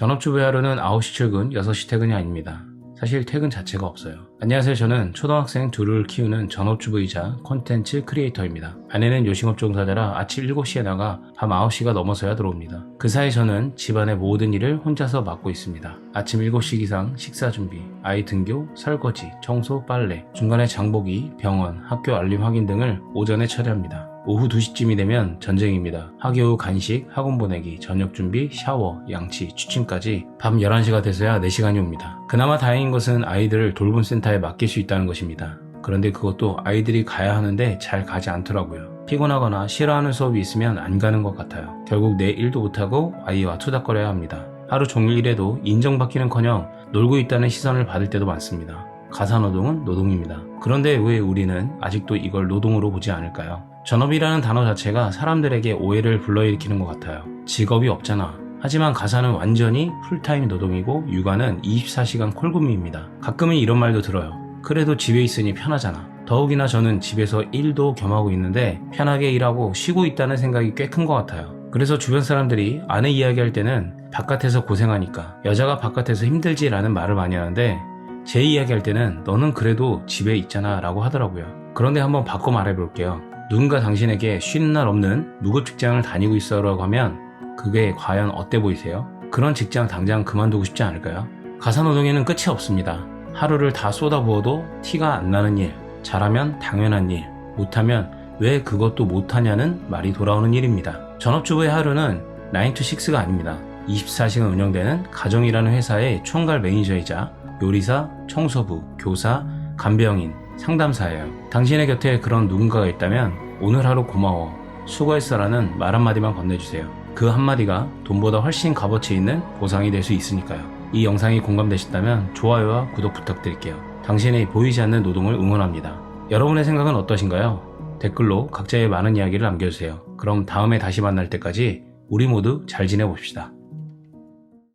전업주부의 하루는 9시 출근, 6시 퇴근이 아닙니다. 사실 퇴근 자체가 없어요. 안녕하세요. 저는 초등학생 둘을 키우는 전업주부이자 콘텐츠 크리에이터입니다. 아내는 요식업 종사자라 아침 7시에 나가 밤 9시가 넘어서야 들어옵니다. 그 사이 저는 집안의 모든 일을 혼자서 맡고 있습니다. 아침 7시 기상 식사 준비, 아이 등교, 설거지, 청소, 빨래, 중간에 장보기, 병원, 학교 알림 확인 등을 오전에 처리합니다. 오후 2시쯤이 되면 전쟁입니다. 학교 후 간식, 학원 보내기, 저녁 준비, 샤워, 양치, 취침까지 밤 11시가 돼서야 4시간이 옵니다. 그나마 다행인 것은 아이들을 돌봄 센터에 맡길 수 있다는 것입니다. 그런데 그것도 아이들이 가야 하는데 잘 가지 않더라고요. 피곤하거나 싫어하는 수업이 있으면 안 가는 것 같아요. 결국 내 일도 못하고 아이와 투닥거려야 합니다. 하루 종일 일해도 인정받기는커녕 놀고 있다는 시선을 받을 때도 많습니다. 가사노동은 노동입니다. 그런데 왜 우리는 아직도 이걸 노동으로 보지 않을까요? 전업이라는 단어 자체가 사람들에게 오해를 불러일으키는 것 같아요. 직업이 없잖아. 하지만 가사는 완전히 풀타임 노동이고 육아는 24시간 콜구미입니다. 가끔은 이런 말도 들어요. 그래도 집에 있으니 편하잖아. 더욱이나 저는 집에서 일도 겸하고 있는데 편하게 일하고 쉬고 있다는 생각이 꽤 큰 것 같아요. 그래서 주변 사람들이 아내 이야기할 때는 바깥에서 고생하니까 여자가 바깥에서 힘들지라는 말을 많이 하는데 제 이야기할 때는 너는 그래도 집에 있잖아 라고 하더라고요. 그런데 한번 바꿔 말해볼게요. 누군가 당신에게 쉬는 날 없는 무급 직장을 다니고 있어라고 하면 그게 과연 어때 보이세요? 그런 직장 당장 그만두고 싶지 않을까요? 가사노동에는 끝이 없습니다. 하루를 다 쏟아부어도 티가 안 나는 일, 잘하면 당연한 일, 못하면 왜 그것도 못하냐는 말이 돌아오는 일입니다. 전업주부의 하루는 9to6가 아닙니다. 24시간 운영되는 가정이라는 회사의 총괄 매니저이자 요리사, 청소부, 교사, 간병인, 상담사예요. 당신의 곁에 그런 누군가가 있다면 오늘 하루 고마워, 수고했어라는 말 한마디만 건네주세요. 그 한마디가 돈보다 훨씬 값어치 있는 보상이 될 수 있으니까요. 이 영상이 공감되신다면 좋아요와 구독 부탁드릴게요. 당신의 보이지 않는 노동을 응원합니다. 여러분의 생각은 어떠신가요? 댓글로 각자의 많은 이야기를 남겨주세요. 그럼 다음에 다시 만날 때까지 우리 모두 잘 지내봅시다.